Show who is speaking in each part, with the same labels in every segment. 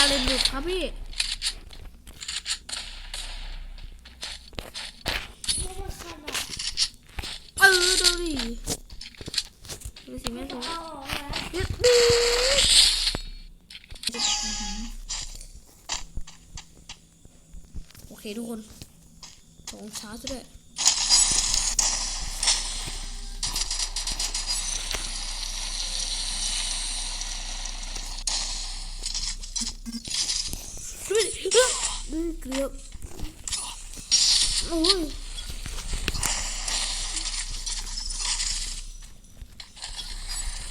Speaker 1: อะไรหลุดครับพี่เออดูดิดูสิไม่ถูก
Speaker 2: เอาออกนะ
Speaker 1: ยึดดิโอเคทุกคนสองช้าซะด้วยดูดิเอ้ย เอ้ยเกือบโอ้ย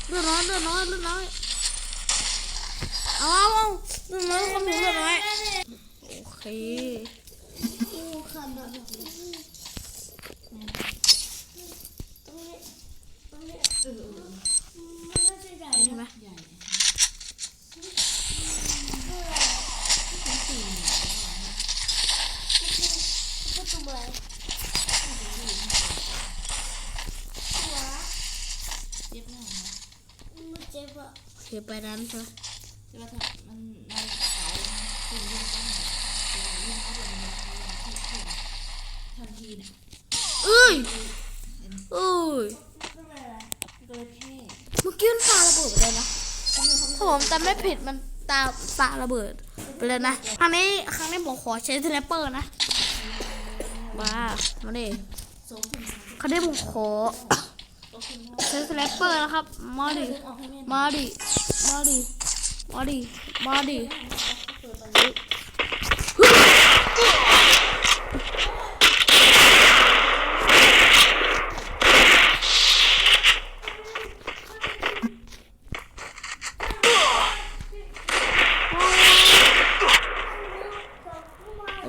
Speaker 1: เลือดน้อยเลือดน้อยเลือดน้อยเอาเอาเอาเลือดน้อยคนหนึ่งเลือดน้อยโอเค
Speaker 2: โอ้ขนาดตรงนี้ตรงนี้เออมันน่าจะใหญ่
Speaker 1: ใช่ไหม
Speaker 2: ก็ตัวอะไรหัว
Speaker 3: เย็บหน้านะ
Speaker 2: มันเจ็ บอะ
Speaker 1: โอไปนั้นซะ
Speaker 3: ใช่ป่ะถ้ามันในกระเป๋าคุณยื่นเข้ามาเวลายื่นเข้าไปในพยายามที่เขียนทันทีเนี่ย
Speaker 1: เอ้ยเอ้ย
Speaker 2: เมื่
Speaker 1: อกี้มันปาระเบิดไปเลยนะถ้าผมจำไม่ผิดมันตาปาระเบิดไปเลยนะครั้งนี้ครั้งนี้ผมขอใช้สไนเปอร์นะว้ามาดิ
Speaker 3: สองถึงสาม
Speaker 1: ครั้งนี้ผมขอ
Speaker 3: ก็คือว่า
Speaker 1: ใช้สไนเปอร์นะครับ มาดิ
Speaker 3: มา
Speaker 1: ดิ มาดิ มาดิ มาดิ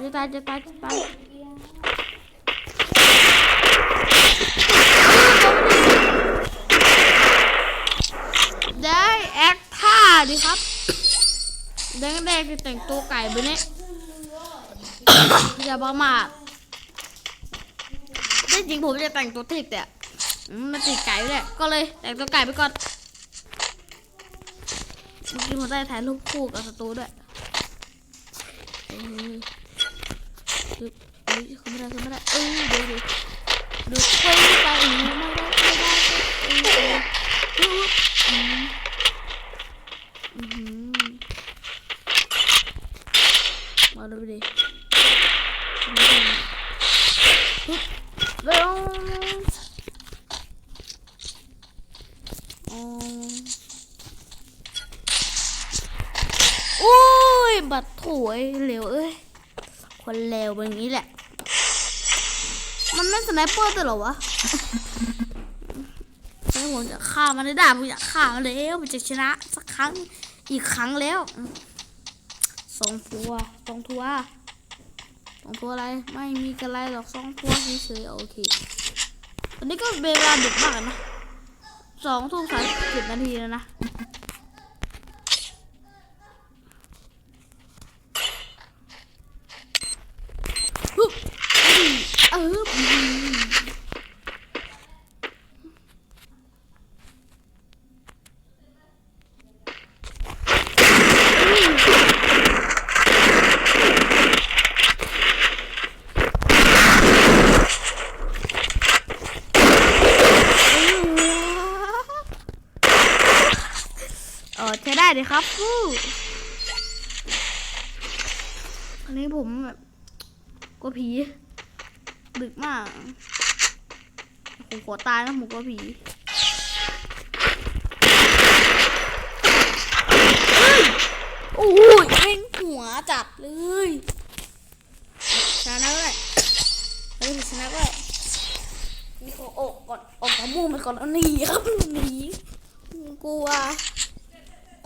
Speaker 1: จะตายจะตายจะตายได้แอคท่าดิครับ แดงแดงจะแตัวไก่ไปเนี่ยอย่าประมาทที่จริงผมจะแต่งตัวทิกแต่มันติดไก่เลยก็เลยแต่งตัวไก่ไปก่อนเมื่อกี้ผมได้ถ่ายรูปคู่กับศัตรูด้วยเฮ้ยเขาไม่ได้เขาไม่ได้เออเดี๋ยเดี๋ยวเดี๋ยวไปไปอีกไม่ได้ไม่ได้เออเออเอออืมอืม มาดูดิเร็วอ๋อโอ้ย บัดโถยเร็วเอ้ย คนเลวแบบนี้แหละ มันไม่สไนเปอร์ต่เหรอวะแล้ผมจะฆ่ามันได้ด่าผมอยากฆ่ามันแล้วมันจะชนะสักครั้งอีกครั้งแล้ว สองตัวสองตัวสองตัวอะไร ไม่มีกันไรหรอกสองตัวเฉยๆโอเควันนี้ก็เวลาดึกมากนะสองทุ่มสามสิบนาทีแล้วนะ ฮึบเออเออใช้ได้เลยครับฟูอันนี้ผมแบบกลัวผี ดึกมาก ผมขอตายนะผมกลัวผีเฮ้ยโอ้ยแม่งหัวจัดเลยชนะก็ได้เฮ้ยชนะก็ได้นี่ขอออกก่อนออกจากมุมไปก่อนแล้วหนีครับหนีกลัว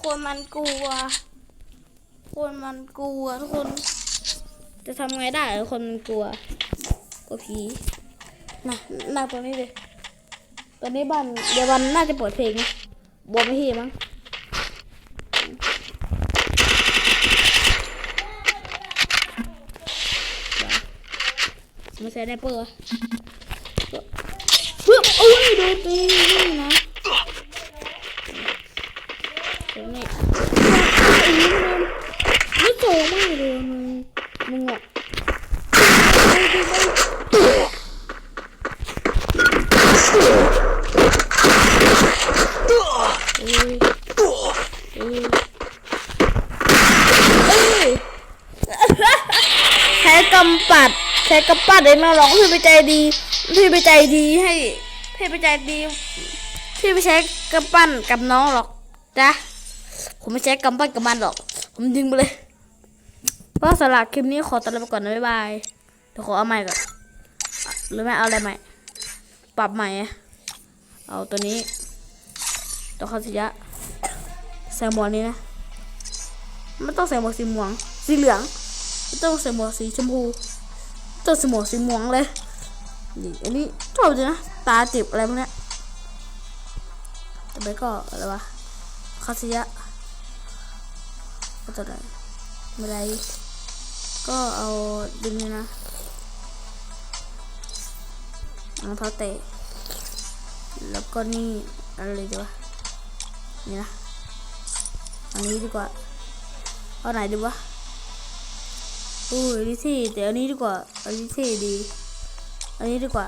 Speaker 1: คนมันกลัว คนมันกลัวทุกคน จะทำไงได้คนมันกลัวกลัวผีน่ะน่าตรงนี้เลยตอนนี้บ้านเดี๋ยววันน่าจะเปิดเพลงนะบัวไม่เฮมั้งมาใส่ได้เปอร์เพื่อโอ้ยโดนตีนี่นะเดี๋ยวนี่อีกนิดนึง ช้ กำปัด ใช้กำปัดเองนะน้องพี่ไปใจดี พี่ไปใจดีให้ พี่ไปใจดี พี่ไม่ใช้กำปั้นกับน้องหรอกจ้ะผมไม่ใช้กำปั้นกับมันหรอก ผมยิงไปเลยเพราะสำหรับคลิปนี้ขอตัวลาไปก่อนนะบ๊ายบายเดี๋ยวขอเอาใหม่ก่อนหรือไม่เอาอะไรใหม่ ปรับใหม่ เอาตัวนี้ ตัวเขาสิยะใส่หมวกนี้นะไม่ต้องใส่หมวกสีม่วงสีเหลือง ต้องใส่หมวกสีชมพูต้องใส่หมวกสีม่วงเลยนี่อันนี้ชอบจริงนะตาจิบอะไรพวกนี้ยต่อไปก็อะไรวะคาสิยะก็ตัวไหนไม่ไรก็เอาดึงนี่นะรองเท้าเตะแล้วก็นี่อะไรดีวะนี่นะอันนี้ดีกว่าเอาไหนดีวะ อุ้ยนนี้เท่แต่อันนี้ดีกว่า อันนี้เท่ดี อันนี้ดีกว่า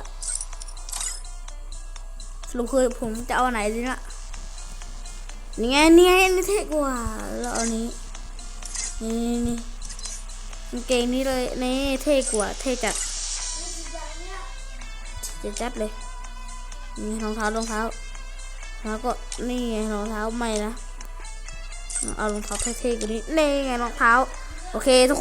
Speaker 1: สรุปคือผมจะเอาไหนดีนะนี่ไงนี่ไงอันนี้เท่กว่าแล้วอันนี้นี่นี่นี่เกงนี้เลยนี่เท่กว่าเท่จัดจะจัดเลยนี่รองเท้ารองเท้าแล้วก็นี่ไงรองเท้าใหม่นะเอารองเท้าเท่ๆกว่านี้นี่ไงรองเท้าโอเคทุกคน